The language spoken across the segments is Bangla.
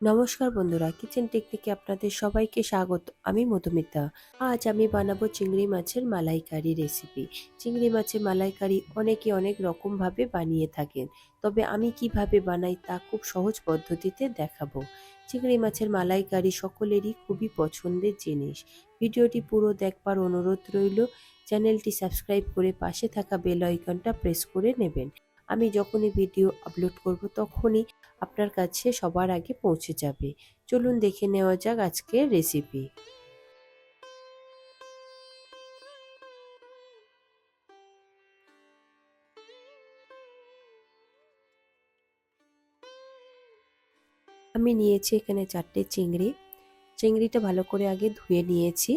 নমস্কার বন্ধুরা কিচেন টেকনিকে আপনাদের সবাইকে স্বাগত। আমি মধুমিতা। আজ আমি বানাবো চিংড়ি মাছের মালাইকারি রেসিপি চিংড়ি মাছের মালাইকারি অনেকে অনেক রকমভাবে বানিয়ে থাকেন। তবে আমি কীভাবে বানাই তা খুব সহজ পদ্ধতিতে দেখাবো। চিংড়ি মাছের মালাইকারি সকলেরই খুবই পছন্দের জিনিস। ভিডিওটি পুরো দেখবার অনুরোধ রইল, চ্যানেলটি সাবস্ক্রাইব করে পাশে থাকা বেল আইকনটা প্রেস করে নেবেন। আমি যখনই ভিডিও আপলোড করব তখনই আপনার কাছে সবার আগে পৌঁছে যাবে। চলুন দেখে নেওয়া যাক আজকের রেসিপি আমি নিয়েছি এখানে চারটে চিংড়ি। চিংড়িটা ভালো করে আগে ধুয়ে নিয়েছি।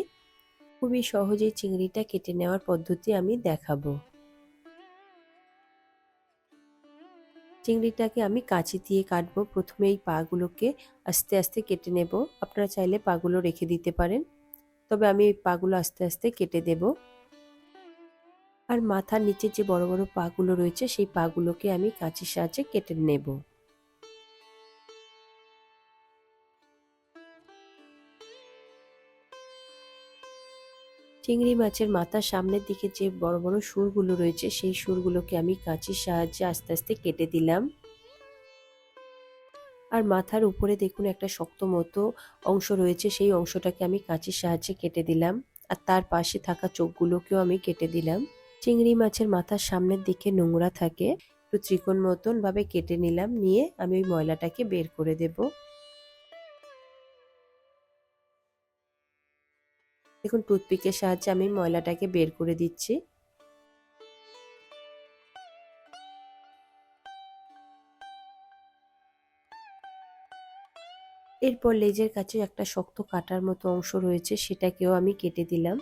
খুবই সহজেই চিংড়িটা কেটে নেওয়ার পদ্ধতি আমি দেখাবো। চিংড়িটাকে আমি কাঁচি দিয়ে কাটবো। প্রথমে এই পাগুলোকে আস্তে আস্তে কেটে নেব। আপনারা চাইলে পাগুলো রেখে দিতে পারেন। তবে আমি এই পাগুলো আস্তে আস্তে কেটে দেব। আর মাথার নিচে যে বড় বড় পাগুলো রয়েছে, সেই পাগুলোকে আমি কাঁচির সাহায্যে কেটে নেব। চিংড়ি মাছের মাথার সামনের দিকে যে বড় বড় সুরগুলো রয়েছে, সেই সুরগুলোকে আমি কাঁচির সাহায্যে আস্তে আস্তে কেটে দিলাম। আর মাথার উপরে দেখুন একটা শক্ত মতো অংশ রয়েছে, সেই অংশটাকে আমি কাঁচির সাহায্যে কেটে দিলাম। আর তার পাশে থাকা চোখগুলোকেও আমি কেটে দিলাম। চিংড়ি মাছের মাথার সামনের দিকে নোংরা থাকে, একটু ত্রিকোণ মতন ভাবে কেটে নিলাম, নিয়ে আমি ওই ময়লাটাকে বের করে দেবো। দেখুন টুথপিকের সাহায্যে আমি ময়লাটাকে বের করে দিচ্ছি। এরপর লেজের কাছে একটা শক্ত কাটার মতো অংশ রয়েছে, সেটাকেও আমি কেটে দিলাম।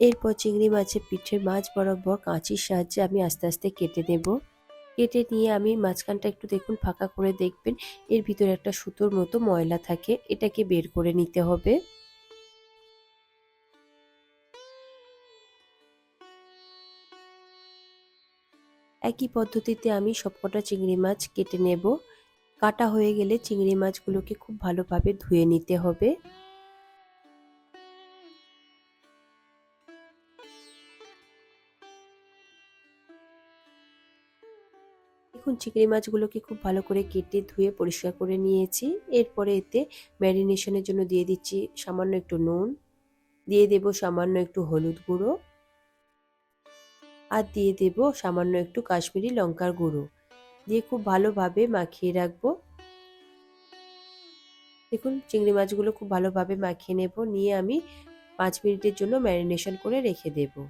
এরপর চিংড়ি মাছের পিঠের মাছ বরাবর কাঁচির সাহায্যে আমি আস্তে আস্তে কেটে নেব। কেটে নিয়ে আমি মাঝখানটা একটু দেখুন ফাঁকা করে দেখবেন। এর ভিতরে একটা সুতোর মতো ময়লা থাকে, এটাকে বের করে নিতে হবে। একই পদ্ধতিতে আমি সবকটা চিংড়ি মাছ কেটে নেব। কাটা হয়ে গেলে চিংড়ি মাছগুলোকে খুব ভালোভাবে ধুয়ে নিতে হবে। চিংড়ি মাছগুলোকে খুব ভালো করে কেটে ধুয়ে পরিষ্কার করে নিয়েছি। এরপরে এতে ম্যারিনেশনের জন্য দিয়ে দিচ্ছি সামান্য একটু নুন, দিয়ে দেব সামান্য একটু হলুদ গুঁড়ো আর দিয়ে দেব সামান্য একটু কাশ্মীরি লঙ্কার গুঁড়ো। দিয়ে খুব ভালোভাবে মাখিয়ে রাখব। দেখুন, চিংড়ি মাছগুলো খুব ভালোভাবে মাখিয়ে নেব। নিয়ে আমি পাঁচ মিনিটের জন্য ম্যারিনেশন করে রেখে দেবো।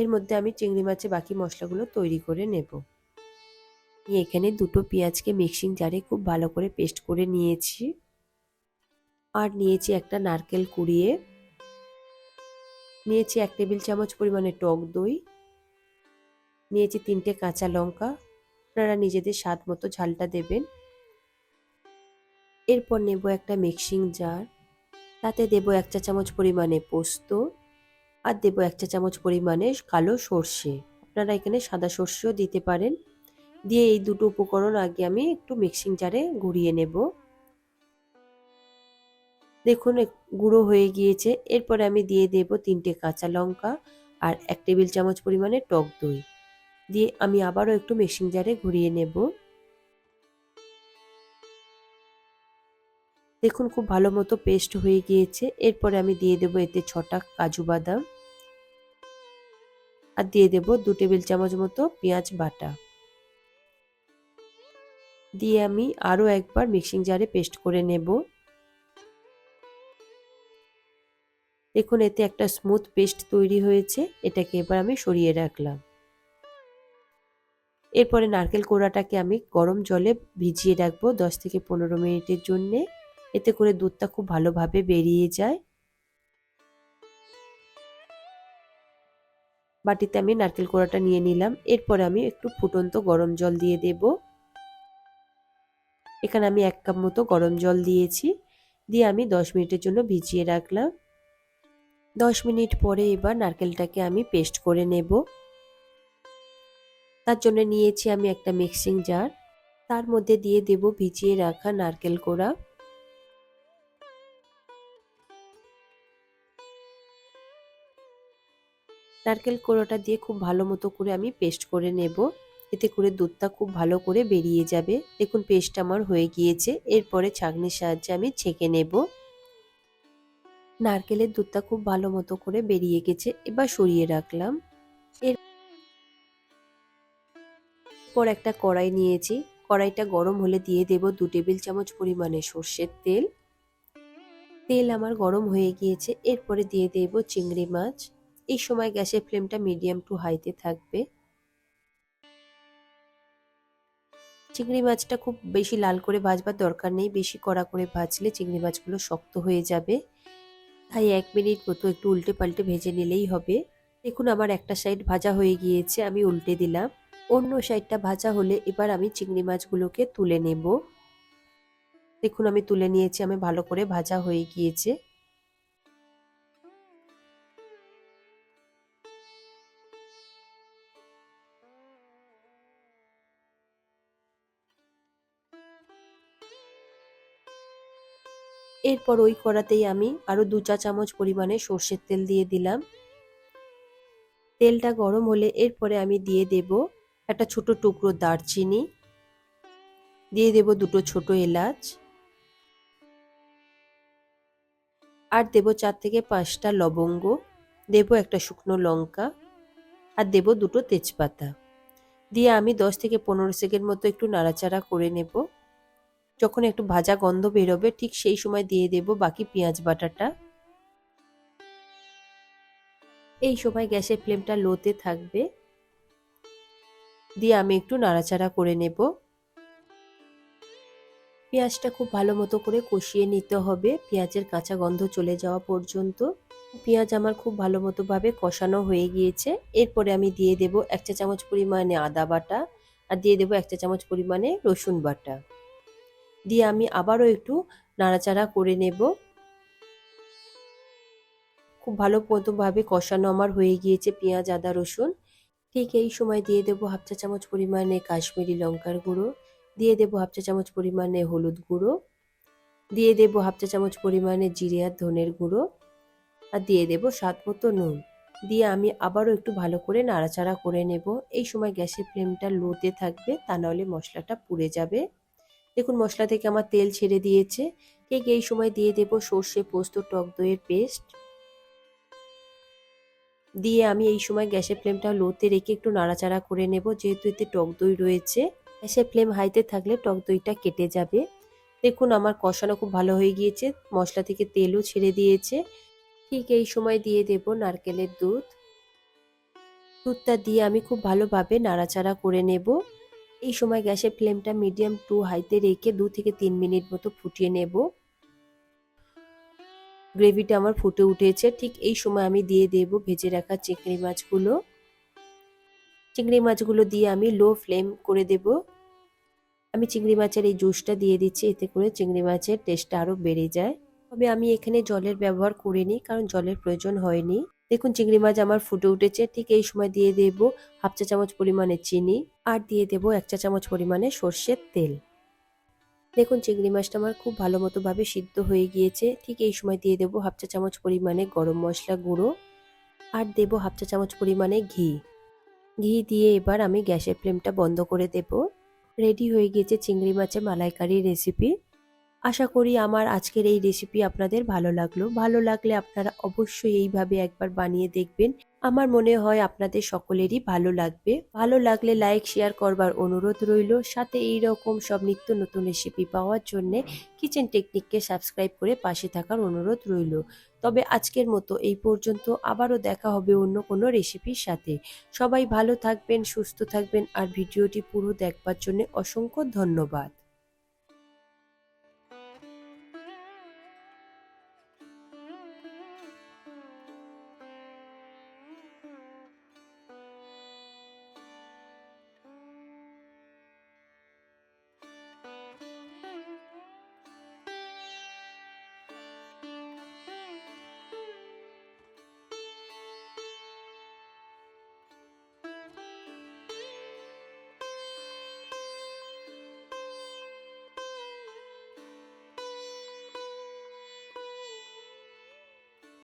এর মধ্যে আমি চিংড়ি মাছের বাকি মশলাগুলো তৈরি করে নেব। এখানে দুটো পেঁয়াজকে মিক্সিং জারে খুব ভালো করে পেস্ট করে নিয়েছি। আর নিয়েছি একটা নারকেল কুড়িয়ে। নিয়েছি এক টেবিল চামচ পরিমাণে টক দই। নিয়েছি তিনটে কাঁচা লঙ্কা। আপনারা নিজেদের স্বাদ মতো ঝালটা দেবেন। এরপর নেব একটা মিক্সিং জার তাতে দেব এক চা চামচ পরিমাণে পোস্ত। আর দেবো এক চা চামচ পরিমাণে কালো সর্ষে। আপনারা এখানে সাদা সর্ষেও দিতে পারেন। দিয়ে এই দুটো উপকরণ আগে আমি একটু মিক্সিং জারে ঘুরিয়ে নেব। দেখুন গুঁড়ো হয়ে গিয়েছে। এরপরে আমি দিয়ে দেব তিনটে কাঁচা লঙ্কা আর এক টেবিল চামচ পরিমাণে টক দই। দিয়ে আমি আবারও একটু মিক্সিং জারে ঘুরিয়ে নেব। দেখুন খুব ভালো মতো পেস্ট হয়ে গিয়েছে। এরপরে আমি দিয়ে দেবো এতে ছটা কাজু বাদাম। আর দিয়ে দেব দু টেবিল চামচ মতো পেঁয়াজ বাটা। দিয়ে আমি আরও একবার মিক্সিং জারে পেস্ট করে নেব। দেখুন এতে একটা স্মুথ পেস্ট তৈরি হয়েছে। এটাকে এবার আমি সরিয়ে রাখলাম। এরপরে নারকেল কোড়াটাকে আমি গরম জলে ভিজিয়ে রাখব দশ থেকে পনেরো মিনিটের জন্যে। এতে করে দুধটা খুব ভালোভাবে বেরিয়ে যায়। বাটিতে আমি নারকেল কোড়াটা নিয়ে নিলাম। এরপরে আমি একটু ফুটন্ত গরম জল দিয়ে দেব। এখানে আমি এক কাপ মতো গরম জল দিয়েছি। দিয়ে আমি দশ মিনিটের জন্য ভিজিয়ে রাখলাম। দশ মিনিট পরে এবার নারকেলটাকে আমি পেস্ট করে নেব। তার জন্য নিয়েছি আমি একটা মিক্সিং জার। তার মধ্যে দিয়ে দেব ভিজিয়ে রাখা নারকেল কোড়া। নারকেল কোড়াটা দিয়ে খুব ভালো মতো করে আমি পেস্ট করে নেব। এতে করে দুধটা খুব ভালো করে বেরিয়ে যাবে। দেখুন পেস্ট আমার হয়ে গিয়েছে। এরপরে ছাঁকনির সাহায্যে আমি ছেঁকে নেব। নারকেলের দুধটা খুব ভালো মতো করে বেরিয়ে গেছে। এবার সরিয়ে রাখলাম। এরপর একটা কড়াই নিয়েছি। কড়াইটা গরম হলে দিয়ে দেব দু টেবিল চামচ পরিমাণে সর্ষের তেল। তেল আমার গরম হয়ে গিয়েছে। এরপরে দিয়ে দেব চিংড়ি মাছ। এই সময় গ্যাসের ফ্লেমটা মিডিয়াম টু হাইতে থাকবে। চিংড়ি মাছটা খুব বেশি লাল করে ভাজবার দরকার নেই, বেশি কড়া করে ভাজলে চিংড়ি মাছগুলো শক্ত হয়ে যাবে। তাই এক মিনিট মতো একটু উল্টে পাল্টে ভেজে নিলেই হবে। দেখুন আমার একটা সাইড ভাজা হয়ে গিয়েছে, আমি উল্টে দিলাম। অন্য সাইডটা ভাজা হলে এবার আমি চিংড়ি মাছগুলোকে তুলে নেব। দেখুন আমি তুলে নিয়েছি, আমি ভালো করে ভাজা হয়ে গিয়েছে। এরপর ওই কড়াতেই আমি আরও দু চা চামচ পরিমাণে সর্ষের তেল দিয়ে দিলাম। তেলটা গরম হলে এরপরে আমি দিয়ে দেব একটা ছোট টুকরো দারচিনি। দিয়ে দেব দুটো ছোট এলাচ। আর দেব চার থেকে পাঁচটা লবঙ্গ। দেব একটা শুকনো লঙ্কা। আর দেব দুটো তেজপাতা। দিয়ে আমি দশ থেকে পনেরো সেকেন্ড মতো একটু নাড়াচাড়া করে নেব। যখন একটু ভাজা গন্ধ বেরোবে, ঠিক সেই সময় দিয়ে দেব বাকি পেঁয়াজ বাটাটা। এই সময় গ্যাসের ফ্লেমটা লোতে থাকবে। দিয়ে আমি একটু নাড়াচাড়া করে নেব। পেঁয়াজটা খুব ভালো মতো করে কষিয়ে নিতে হবে। পেঁয়াজের কাঁচা গন্ধ চলে যাওয়া পর্যন্ত। পেঁয়াজ আমার খুব ভালো মতো ভাবে কষানো হয়ে গিয়েছে। এরপরে আমি দিয়ে দেব এক চা চামচ পরিমাণে আদা বাটা আর দিয়ে দেব এক চা চামচ পরিমাণে রসুন বাটা। দিয়ে আমি আবারও একটু নাড়াচাড়া করে নেব। খুব ভালো মতোভাবে কষানো আমার হয়ে গিয়েছে পেঁয়াজ, আদা, রসুন। ঠিক এই সময় দিয়ে দেবো হাফ চা চামচ পরিমাণে কাশ্মীরি লঙ্কার গুঁড়ো। দিয়ে দেবো হাফ চা চামচ পরিমাণে হলুদ গুঁড়ো। দিয়ে দেবো হাফ চা চামচ পরিমাণে জিরে আর ধনের গুঁড়ো। আর দিয়ে দেবো স্বাদ মতো নুন। দিয়ে আমি আবারও একটু ভালো করে নাড়াচাড়া করে নেব। এই সময় গ্যাসের ফ্লেমটা লোতে থাকবে, তা নাহলে মশলাটা পুড়ে যাবে। দেখুন, মশলা থেকে আমার তেল ছেড়ে দিয়েছে। ঠিক এই সময় দিয়ে দেব সর্ষে পোস্ত, টক দইয়ের পেস্ট। দিয়ে আমি এই সময় গ্যাসের ফ্লেমটা লোতে রেখে একটু নাড়াচাড়া করে নেব, যেহেতু এতে টক দই রয়েছে। গ্যাসের ফ্লেম হাইতে থাকলে টক দইটা কেটে যাবে। দেখুন, আমার কষানো খুব ভালো হয়ে গিয়েছে। মশলা থেকে তেলও ছেড়ে দিয়েছে। ঠিক এই সময় দিয়ে দেব নারকেলের দুধ। দুধটা দিয়ে আমি খুব ভালোভাবে নাড়াচাড়া করে নেব। এই সময় গ্যাসের ফ্লেমটা মিডিয়াম টু হাইতে রেখে দু থেকে তিন মিনিট মতো ফুটিয়ে নেব। গ্রেভিটা আমার ফুটে উঠেছে। ঠিক এই সময় আমি দিয়ে দেব ভেজে রাখা চিংড়ি মাছগুলো। চিংড়ি মাছগুলো দিয়ে আমি লো ফ্লেম করে দেব। আমি চিংড়ি মাছের এই জুসটা দিয়ে দিচ্ছি, এতে করে চিংড়ি মাছের টেস্টটা আরও বেড়ে যায়। তবে আমি এখানে জলের ব্যবহার করিনি, কারণ জলের প্রয়োজন হয়নি। দেখুন, চিংড়ি মাছ আমার ফুটে উঠেছে, ঠিক এই সময় দিয়ে দেব হাফ চা চামচ পরিমাণে চিনি আর দিয়ে দেব এক চা চামচ পরিমাণে সর্ষের তেল। দেখুন, চিংড়ি মাছটা আমার খুব ভালো মতো ভাবে সিদ্ধ হয়ে গিয়েছে, ঠিক এই সময় দিয়ে দেবো হাফ চা চামচ পরিমাণে গরম মশলা গুঁড়ো আর দেবো হাফ চা চামচ পরিমাণে ঘি। ঘি দিয়ে এবার আমি গ্যাসের ফ্লেমটা বন্ধ করে দেব। রেডি হয়ে গিয়েছে চিংড়ি মাছের মালাইকারি রেসিপি। আশা করি আমার আজকের এই রেসিপি আপনাদের ভালো লাগল। ভালো লাগলে আপনারা অবশ্যই এইভাবে একবার বানিয়ে দেখবেন। আমার মনে হয় আপনাদের সকলেরই ভালো লাগবে। ভালো লাগলে লাইক শেয়ার করবার অনুরোধ রইল। সাথে এই রকম সব নিত্য নতুন রেসিপি পাওয়ার জন্য কিচেন টেকনিককে সাবস্ক্রাইব করে পাশে থাকার অনুরোধ রইল। তবে আজকের মতো এই পর্যন্ত। আবারও দেখা হবে অন্য কোনো রেসিপির সাথে। সবাই ভালো থাকবেন, সুস্থ থাকবেন। আর ভিডিওটি পুরো দেখবার জন্য অসংখ্য ধন্যবাদ।